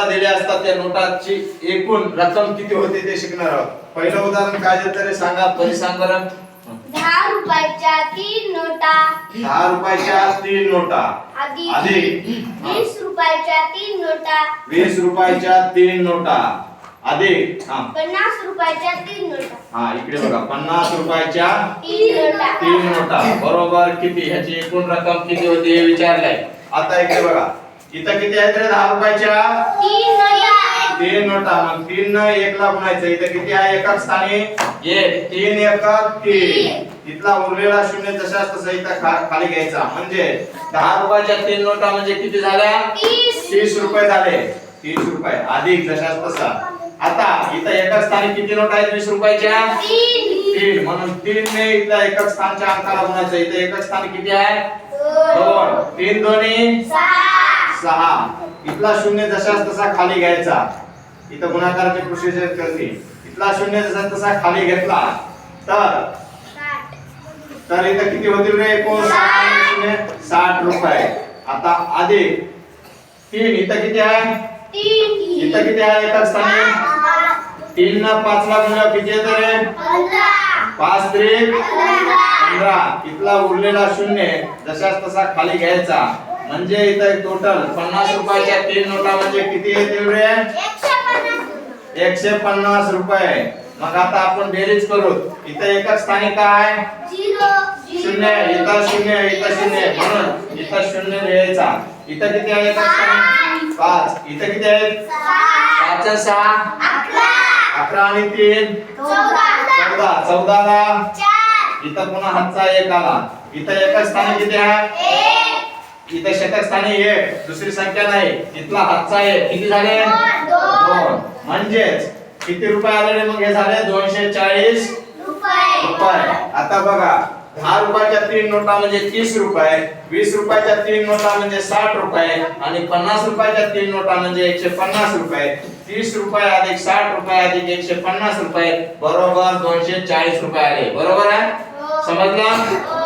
नोटा दिल्या असतात त्या नोटाची एकूण रक्कम किती होते ते शिकणार आहोत. पहिलं उदाहरण काय देतं रे सांगा परी सांग बरं दहा रुपयाच्या तीन नोटा. दहा रुपयाच्या तीन नोटा. अधिक अधिक वीस रुपयाच्या तीन नोटा. वीस रुपयाच्या तीन नोटा. अधिक हा पन्नास रुपयाच्या तीन नोटा. हा इकडे बघा पन्नास रुपयाच्या तीन नोटा. तीन नोटा. बरोबर किती? ह्याची एकूण रक्कम किती होती हे विचारलंय. आता इकडे बघा. इथं किती आहेत रे? दहा रुपयाच्या? तीन नोटा तीन नोटा. मग तीन न एकला गुणायचं इथं किती आहे? एकक स्थानी? एक. तीन एकक तीन. इथला उरलेला शून्य तशाच तसा इथं खाली घ्यायचा. म्हणजे दहा रुपयाच्या तीन नोटा म्हणजे किती झाल्या? तीस. रुपये झाले. तीस रुपये. अधिक जशाच तसा. आता इथं एकक स्थानी किती नोट आहेत? वीस रुपयाच्या? तीन. तीन. म्हणून तीन ने इथल्या एकक स्थानच्या अंकाला गुणायचं इथं एकक स्थानी किती आहे? दोन. तीन दोन्ही? सहा. इथला शून्य जशाच तसा खाली घ्यायचा. इथं गुणाकाराची प्रोसिजर करते. इथला शून्य जसा तसा खाली घेतला. तर? तर इथं किती होतील रे? एकूण सहा आणि शून्य साठ रुपये. आता अधिक तीन इथं किती आहे? इथं किती आहे? एकक स्थानी? तीन न पाच ला गुणल्यावर किती येतं रे? पाच त्रिक पंधरा. इथला उरलेला शून्य जशाच तसा खाली घ्यायचा. म्हणजे इथं टोटल पन्नास रुपयाच्या तीन नोटा म्हणजे किती येतील रे एकशे पन्नास रुपये मग आता आपण बेरीज करू. इथं एकच स्थानिक काय? शून्य इथं शून्य इथं शून्य म्हणून इथं शून्य लिहायचा. इथं किती आहे पाच. इथं किती आहेत? पाच सहा? अकरा. आणि तीन? चौदा. चौदा. चौदाला? इथं पुन्हा हातचा एक आला. इथं एकच स्थानिक किती आहे? इथं शतक स्थानी एक दुसरी संख्या नाही. इथला हातचा एक किती झाले? दोन. म्हणजेच किती रुपये आले रे मग हे झाले? दोनशे चाळीस रुपये. रुपये. आता बघा दहा रुपयाच्या तीन नोटा म्हणजे तीस रुपये वीस रुपयाच्या तीन नोटा म्हणजे साठ रुपये आणि पन्नास रुपयाच्या तीन नोटा म्हणजे एकशे पन्नास रुपये. तीस रुपये अधिक साठ रुपये अधिक एकशे पन्नास रुपये बरोबर दोनशे चाळीस रुपये आले. बरोबर आहे? समजलं?